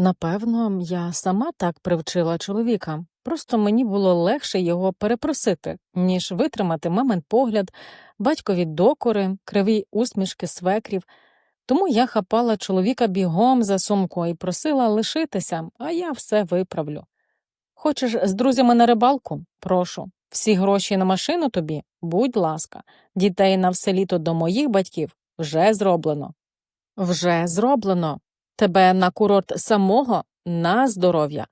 Напевно, я сама так привчила чоловіка. Просто мені було легше його перепросити, ніж витримати мамин погляд, батькові докори, криві усмішки свекрів. Тому я хапала чоловіка бігом за сумку і просила лишитися, а я все виправлю. Хочеш з друзями на рибалку? Прошу. Всі гроші на машину тобі, будь ласка, дітей на все літо до моїх батьків вже зроблено. Вже зроблено. Тебе на курорт самого на здоров'я.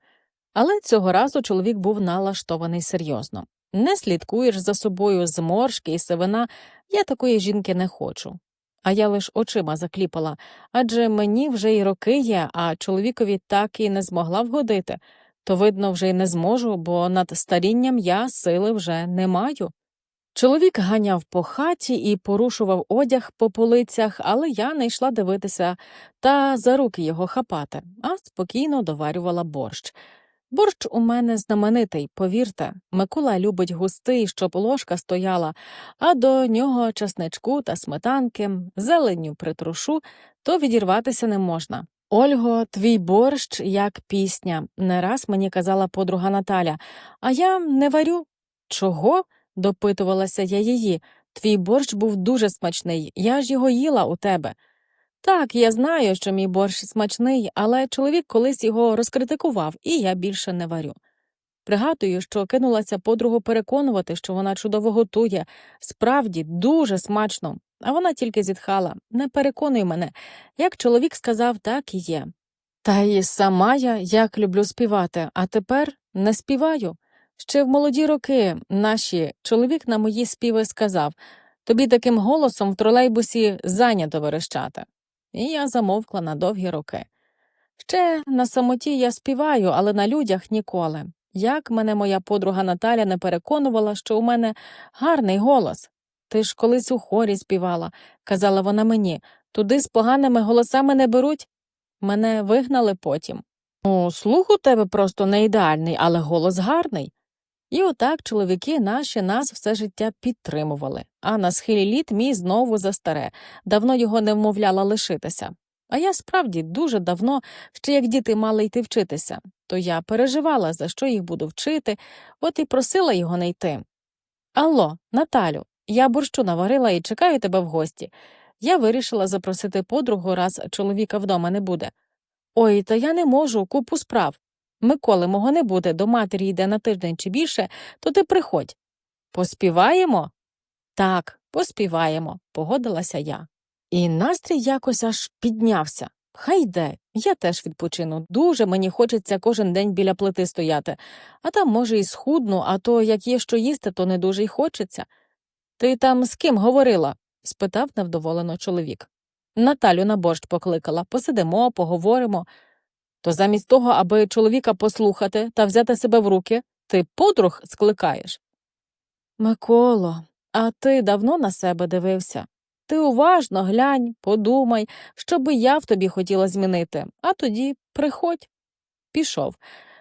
Але цього разу чоловік був налаштований серйозно. Не слідкуєш за собою зморшки і сивина, я такої жінки не хочу. А я лиш очима закліпала, адже мені вже й роки є, а чоловікові так і не змогла вгодити, то, видно, вже й не зможу, бо над старінням я сили вже не маю. Чоловік ганяв по хаті і порушував одяг по полицях, але я не йшла дивитися та за руки його хапати, а спокійно доварювала борщ. Борщ у мене знаменитий, повірте. Микола любить густий, щоб ложка стояла, а до нього часничку та сметанки, зеленню притрушу, то відірватися не можна. Ольго, твій борщ як пісня, не раз мені казала подруга Наталя, а я не варю. Чого? Допитувалася я її. Твій борщ був дуже смачний, я ж його їла у тебе. Так, я знаю, що мій борщ смачний, але чоловік колись його розкритикував, і я більше не варю. Пригадую, що кинулася подругу переконувати, що вона чудово готує, справді дуже смачно, а вона тільки зітхала не переконуй мене, як чоловік сказав, так і є. Та й сама я як люблю співати, а тепер не співаю. Ще в молоді роки наші чоловік на мої співи сказав тобі таким голосом в тролейбусі зайнято верещати. І я замовкла на довгі роки. Ще на самоті я співаю, але на людях ніколи. Як мене моя подруга Наталя не переконувала, що у мене гарний голос. Ти ж колись у хорі співала, казала вона мені, туди з поганими голосами не беруть. Мене вигнали потім. О, слух у тебе просто не ідеальний, але голос гарний. І отак чоловіки наші нас все життя підтримували, а на схилі літ мій знову застаре, давно його не вмовляла лишитися. А я справді дуже давно, ще як діти мали йти вчитися, то я переживала, за що їх буду вчити, от і просила його не йти. Алло, Наталю, я борщу наварила і чекаю тебе в гості. Я вирішила запросити подругу, раз чоловіка вдома не буде. Ой, та я не можу, купу справ. Миколи мого не буде, до матері йде на тиждень чи більше, то ти приходь. Поспіваємо? Так, поспіваємо, погодилася я. І настрій якось аж піднявся. Хай йде, я теж відпочину. Дуже мені хочеться кожен день біля плити стояти, а там, може, і схудну, а то як є що їсти, то не дуже й хочеться. Ти там з ким говорила? спитав невдоволено чоловік. Наталю на борщ покликала посидимо, поговоримо. То замість того, аби чоловіка послухати та взяти себе в руки, ти подруг скликаєш. Миколо, а ти давно на себе дивився? Ти уважно глянь, подумай, що би я в тобі хотіла змінити, а тоді приходь. Пішов.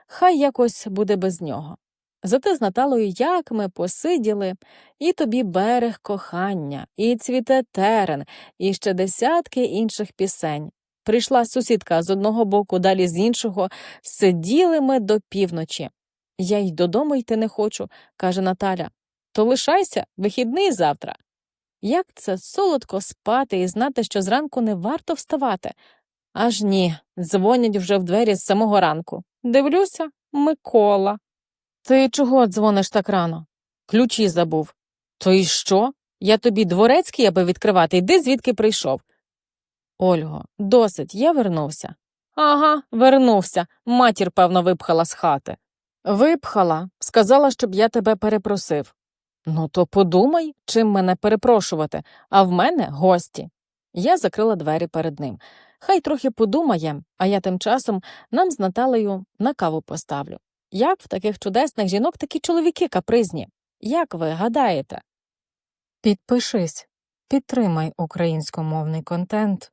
Хай якось буде без нього. Зате з Наталою як ми посиділи, і тобі берег кохання, і цвіте терен, і ще десятки інших пісень. Прийшла сусідка з одного боку, далі з іншого, сиділи ми до півночі. Я й додому йти не хочу, каже Наталя. То лишайся, вихідний завтра. Як це солодко спати і знати, що зранку не варто вставати? Аж ні, дзвонять вже в двері з самого ранку. Дивлюся, Микола. Ти чого дзвониш так рано? Ключі забув. То й що? Я тобі дворецький, аби відкривати, йди звідки прийшов. Ольго, досить, я вернувся. Ага, вернувся. Матір, певно, випхала з хати. Випхала, сказала, щоб я тебе перепросив. Ну, то подумай, чим мене перепрошувати, а в мене гості. Я закрила двері перед ним. Хай трохи подумає, а я тим часом нам з Наталею на каву поставлю. Як в таких чудесних жінок такі чоловіки капризні? Як ви гадаєте? Підпишись, підтримай українськомовний контент.